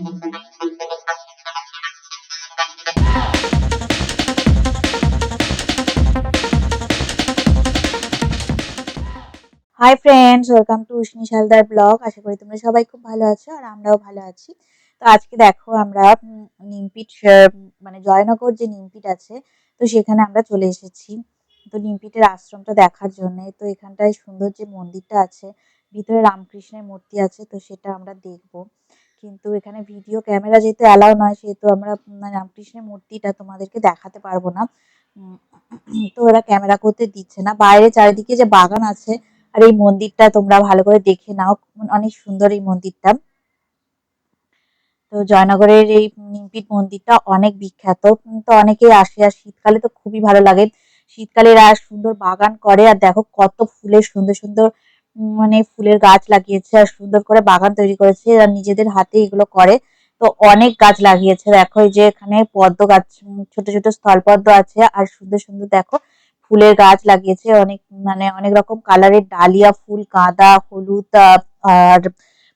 Hi friends welcome to Ushni Shaldar blog আশা করি তোমরা সবাই খুব ভালো আছো আর আমরাও ভালো আছি। তো আজকে দেখো আমরা নিমপিট মানে জয়নগর যে নিমপিট আছে, তো সেখানে আমরা চলে এসেছি। তো নিমপিটের আশ্রমটা দেখার জন্য, তো এখানটায় সুন্দর যে মন্দিরটা আছে, ভিতরে রামকৃষ্ণের মূর্তি আছে, তো সেটা আমরা দেখব। কিন্তু এখানে ভিডিও ক্যামেরা যেহেতু অ্যালাউ নয় সেহেতু আমরা উম, রামকৃষ্ণের মূর্তিটা তোমাদেরকে দেখাতে পারব না। তো ওরা ক্যামেরা করতে দিচ্ছে না। বাইরে চারিদিকে যে বাগান আছে আর এই মন্দিরটা তোমরা ভালো করে দেখে নাও। অনেক সুন্দর এই মন্দিরটা। তো জয়নগরের এই নিমপিট মন্দিরটা অনেক বিখ্যাত। তো অনেকেই আসে আর শীতকালে তো খুবই ভালো লাগে। শীতকালে এরা সুন্দর বাগান করে। আর দেখো কত ফুলের সুন্দর সুন্দর মানে ফুলের গাছ লাগিয়েছে আর সুন্দর করে বাগান তৈরি করেছে আর নিজেদের হাতে এগুলো করে। তো অনেক গাছ লাগিয়েছে। দেখো যে এখানে পদ্ম গাছ ছোট ছোট স্থলপদ্ম আছে আর সুন্দর সুন্দর দেখো ফুলের গাছ লাগিয়েছে। অনেক মানে অনেক রকম কালারের ডালিয়া ফুল, গাঁদা, হলুদ আর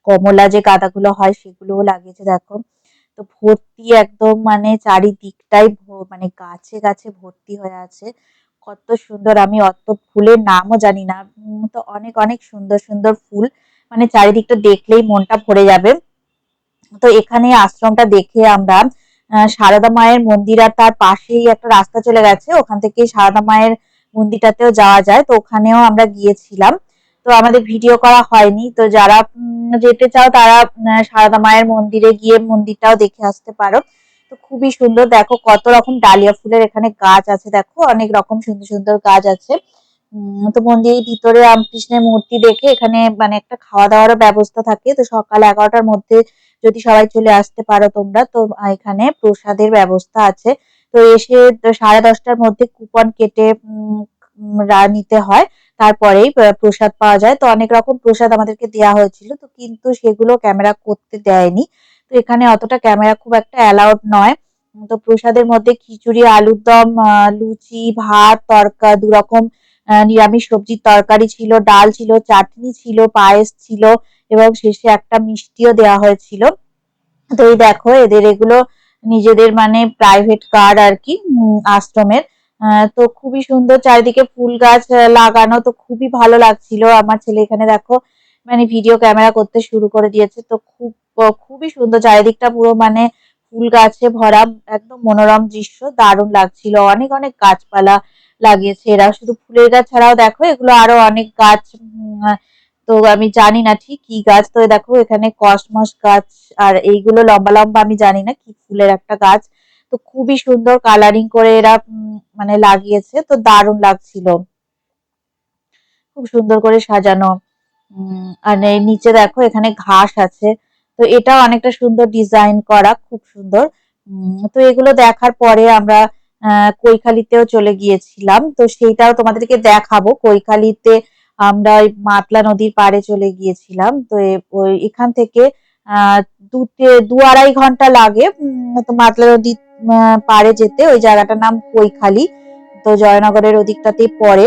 কমলা যে গাঁদাগুলো হয় সেগুলোও লাগিয়েছে দেখো। তো ভর্তি একদম মানে চারিদিকটাই মানে গাছে গাছে ভর্তি হয়ে আছে। কত সুন্দর, আমি অত ফুলের নামও জানি না। তো অনেক অনেক সুন্দর সুন্দর ফুল। মানে চারিদিকটা দেখলেই মনটা ভরে যাবে। তো এখানে আশ্রমটা দেখে আমরা সারদা মায়ের মন্দির আর তার পাশেই একটা রাস্তা চলে গেছে। ওখান থেকে সারদা মায়ের মন্দিরটাতেও যাওয়া যায়। তো ওখানেও আমরা গিয়েছিলাম। তো আমাদের ভিডিও করা হয়নি। তো যারা যেতে চাও তারা সারদা মায়ের মন্দিরে গিয়ে মন্দিরটাও দেখে আসতে পারো। তো খুবই সুন্দর। দেখো কত রকম ডালিয়া ফুলের এখানে গাছ আছে। দেখো অনেক রকম সুন্দর সুন্দর গাছ আছে। তো মন্দিরের ভিতরে রামকৃষ্ণের মূর্তি দেখে এখানে মানে একটা খাওয়া দাওয়ারও ব্যবস্থা থাকে। তো সকাল এগারোটার মধ্যে যদি সবাই চলে আসতে পারো তোমরা, তো এখানে প্রসাদের ব্যবস্থা আছে। তো এসে সাড়ে দশটার মধ্যে কুপন কেটে নিতে হয়। তারপরেই প্রসাদ পাওয়া যায়। তো অনেক রকম প্রসাদ আমাদেরকে দেওয়া হয়েছিল। তো কিন্তু সেগুলো ক্যামেরা করতে দেয়নি। তো এখানে অতটা ক্যামেরা খুব একটা অ্যালাউড নয়। তো প্রসাদের মধ্যে খিচুড়ি আলুর দম লুচি ভাত তরকা দু রকম আহ, নিরামিষ সবজির তরকারি ছিল ডাল ছিল চাটনি ছিল পায়েস ছিল এবং শেষে একটা মিষ্টিও দেওয়া হয়েছিল। তো এই দেখো এদের এগুলো নিজেদের মানে প্রাইভেট কার আর কি আশ্রমের। তো খুবই সুন্দর চারিদিকে ফুল গাছ লাগানো তো খুবই ভালো লাগছিল। আমার ছেলে এখানে দেখো মানে ভিডিও ক্যামেরা করতে শুরু করে দিয়েছে। তো খুব খুবই সুন্দর। চারিদিকটা পুরো মানে ফুল গাছে ভরা, একদম মনোরম দৃশ্য। দারুণ লাগছিল। অনেক অনেক গাছপালা লাগিয়েছে এরা। শুধু ফুলের গাছ ছাড়াও দেখো, এগুলো আরও অনেক গাছ তো আমি জানি না ঠিক কি গাছ। তো দেখো, এখানে কসমস গাছ আর এইগুলো লম্বা লম্বা আমি জানি না কি ফুলের একটা গাছ। তো খুবই সুন্দর কালারিং করে এরা মানে লাগিয়েছে। তো দারুণ লাগছিল। খুব সুন্দর করে সাজানো। আর এই নিচে দেখো এখানে ঘাস আছে। তো এটাও অনেকটা সুন্দর ডিজাইন করা, খুব সুন্দর। তো এগুলো দেখার পরে আমরা কৈখালিতেও চলে গিয়েছিলাম। তো সেইটাও তোমাদেরকে দেখাবো। কৈখালিতে আমরা ওই মাতলা নদীর পাড়ে চলে গিয়েছিলাম। তো ওই এখান থেকে, আহ দু আড়াই ঘণ্টা লাগে তো মাতলা নদীর পাড়ে যেতে। ওই জায়গাটার নাম কৈখালি। তো জয়নগরের ওদিকটাতেই পড়ে।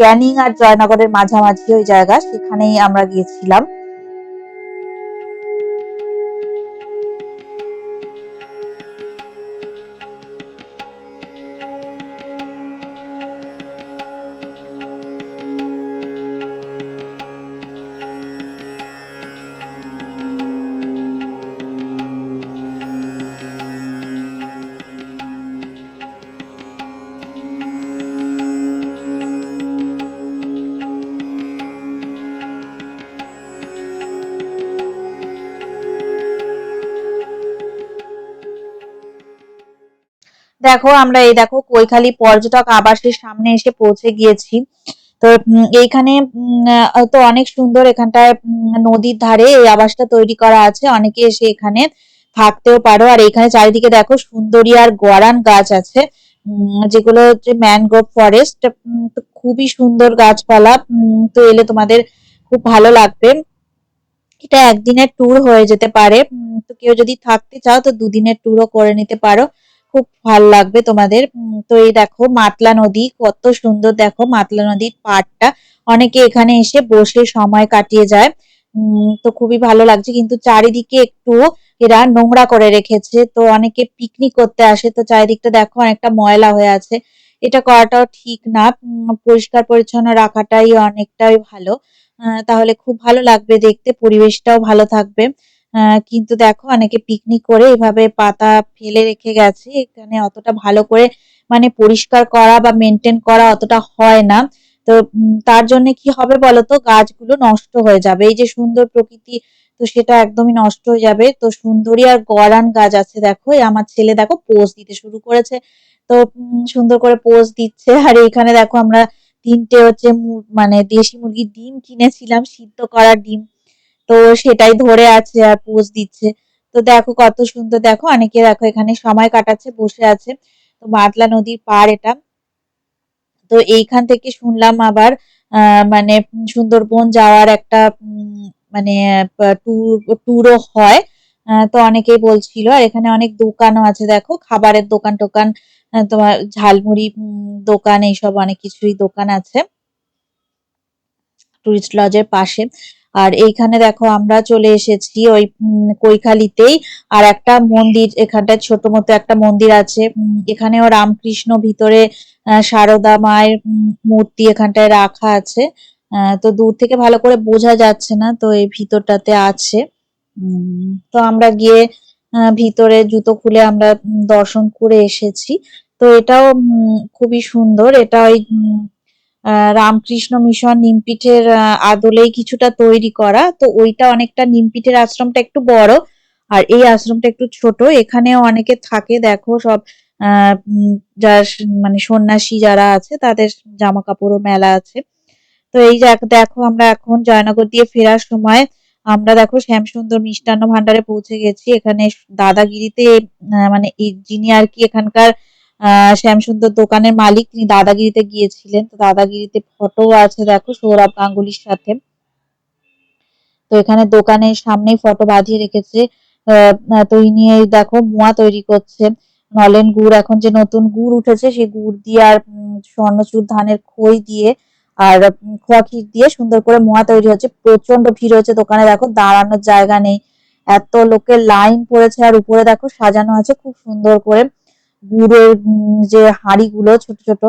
ক্যানিং আর জয়নগরের মাঝামাঝি ওই জায়গা সেখানেই আমরা গিয়েছিলাম। দেখো, আমরা এই দেখো, কৈখালী পর্যটক আবাসের সামনে এসে পৌঁছে গিয়েছি। তো এইখানে তো অনেক সুন্দর এখানটায় নদীর ধারে এই আবাসটা তৈরি করা আছে। অনেকে এসে এখানে থাকতেও পারো। আর এখানে চারিদিকে দেখো, সুন্দরী আর গরান গাছ আছে যেগুলো হচ্ছে ম্যানগ্রোভ ফরেস্ট। খুবই সুন্দর গাছপালা। তো এলে তোমাদের খুব ভালো লাগবে। এটা একদিনের ট্যুর হয়ে যেতে পারে। তো কেউ যদি থাকতে চাও, তো দুদিনের ট্যুরও করে নিতে পারো। খুব ভালো লাগবে তোমাদের। তো এই দেখো মাতলা নদী, কত সুন্দর দেখো মাতলা নদীর পাড়টা। অনেকে এখানে এসে বসে সময় কাটিয়ে যায়। তো খুবই ভালো লাগছে। কিন্তু চারিদিকে একটু এরা নোংরা করে রেখেছে। তো অনেকে পিকনিক করতে আসে। তো চারিদিকটা দেখো অনেকটা ময়লা হয়ে আছে। এটা করাটাও ঠিক না। পরিষ্কার পরিচ্ছন্ন রাখাটাই অনেকটাই ভালো। তাহলে খুব ভালো লাগবে দেখতে। পরিবেশটাও ভালো থাকবে। কিন্তু দেখো অনেকে পিকনিক করে এভাবে পাতা ফেলে রেখে গেছে। এখানে অতটা ভালো করে মানে পরিষ্কার করা বা মেনটেন করা অতটা হয় না। তো তার জন্য কি হবে বলতো? গাছগুলো নষ্ট হয়ে যাবে। এই যে সুন্দর প্রকৃতি, তো সেটা একদমই নষ্ট হয়ে যাবে। তো সুন্দরী আর গরান গাছ আছে দেখো। আমার ছেলে দেখো পোজ দিতে শুরু করেছে। তো সুন্দর করে পোজ দিচ্ছে। আর এইখানে দেখো আমরা তিনটে হচ্ছে মানে দেশি মুরগির ডিম কিনেছিলাম। সিদ্ধ করা ডিম তো সেটাই ধরে আছে আর পোজ দিচ্ছে। তো দেখো কত সুন্দর, দেখো অনেকে দেখো এখানে সময় কাটাচ্ছে, বসে আছে। তো মাতলা নদীর পার এটা। তো এইখান থেকে শুনলাম আবার মানে সুন্দরবন যাওয়ার একটা মানে ট্যুর ট্যুরও হয়। তো অনেকেই বলছিল, আর এখানে অনেক দোকানও আছে, দেখো খাবারের দোকান টোকান তোমার ঝালমুড়ি দোকান, এইসব অনেক কিছুই দোকান আছে। টুরিস্ট লজের পাশে। আর এইখানে দেখো আমরা চলে এসেছি ওই কৈখালিতেই। আর একটা মন্দির, এখানটায় ছোট মতো একটা মন্দির আছে। এখানেও রামকৃষ্ণ ভিতরে সারদা মায়ের মূর্তি এখানটায় রাখা আছে। তো দূর থেকে ভালো করে বোঝা যাচ্ছে না, তো এই ভিতরটাতে আছে। তো আমরা গিয়ে ভিতরে জুতো খুলে আমরা দর্শন করে এসেছি। তো এটাও খুবই সুন্দর। এটা ওই রামকৃষ্ণ মিশন নিমপিঠের আদলেই কিছুটা তৈরি করা। তো ওইটা অনেকটা নিমপিঠের আশ্রমটা একটু বড়, আর এই আশ্রমটা একটু ছোট। এখানেও অনেকে থাকে, দেখো সব যারা মানে সন্ন্যাসী যারা আছে, তাদের জামা কাপড়ও মেলা আছে। তো এই দেখো আমরা এখন জয়নগর দিয়ে ফেরার সময় আমরা দেখো শ্যামসুন্দর মিষ্টান্ন ভান্ডারে পৌঁছে গেছি। এখানে দাদাগিরিতে মানে যিনি আর কি এখানকার শ্যামসুন্দর দোকানের মালিক, তিনি দাদাগিরিতে গিয়েছিলেন। তো দাদাগিরিতে ফটো আছে, দেখো, সৌরভ গাঙ্গুলির সাথে। তো এখানে দোকানের সামনেই ফটো বাঁধিয়ে রেখেছে। তো নিয়ে দেখো, মোয়া তৈরি করছে। নলেন গুড়, এখন যে নতুন গুড় উঠেছে, সেই গুড় দিয়ে আর স্বর্ণচুর ধানের খই দিয়ে আর খোয়া ক্ষীর দিয়ে সুন্দর করে মোয়া তৈরি হচ্ছে। প্রচণ্ড ভিড় হচ্ছে দোকানে, দেখো, দাঁড়ানোর জায়গা নেই। এত লোকের লাইন পড়েছে আর উপরে, দেখো, সাজানো আছে খুব সুন্দর করে। গুড়ের যে হাঁড়িগুলো ছোট ছোট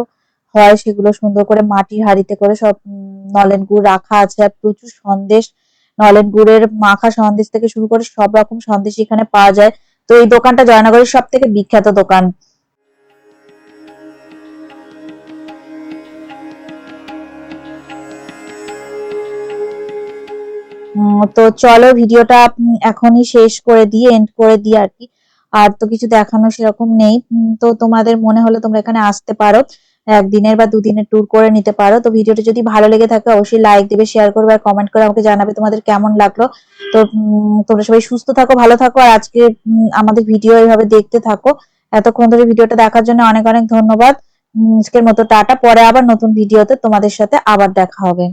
হয়, সেগুলো সুন্দর করে মাটির হাঁড়িতে করে সব নলেন গুড় রাখা আছে। আর প্রচুর সন্দেশ, নলেন গুড়ের মাখা সন্দেশ থেকে শুরু করে সব রকম সন্দেশ এখানে পাওয়া যায়। তো এই দোকানটা জয়নগরের সব থেকে বিখ্যাত দোকান। তো চলো ভিডিওটা এখনই শেষ করে দিয়ে এন্ড করে দিয়ে আর কি। আর তো কিছু দেখানো সেরকম নেই। তো তোমাদের মনে হলে তোমরা এখানে আসতে পারো। একদিনের বা দুদিনের ট্যুর করে নিতে পারো। তো ভিডিওটা যদি ভালো লেগে থাকে, অবশ্যই লাইক দিবে শেয়ার করবে আর কমেন্ট করে আমাকে জানাবে তোমাদের কেমন লাগল। তো তোমরা সবাই সুস্থ থাকো, ভালো থাকো আর আজকে আমাদের ভিডিও এইভাবে দেখতে থাকো। এতক্ষণ ধরে ভিডিওটা দেখার জন্য অনেক অনেক ধন্যবাদ। আজকের মতো টাটা। পরে আবার নতুন ভিডিওতে তোমাদের সাথে আবার দেখা হবে।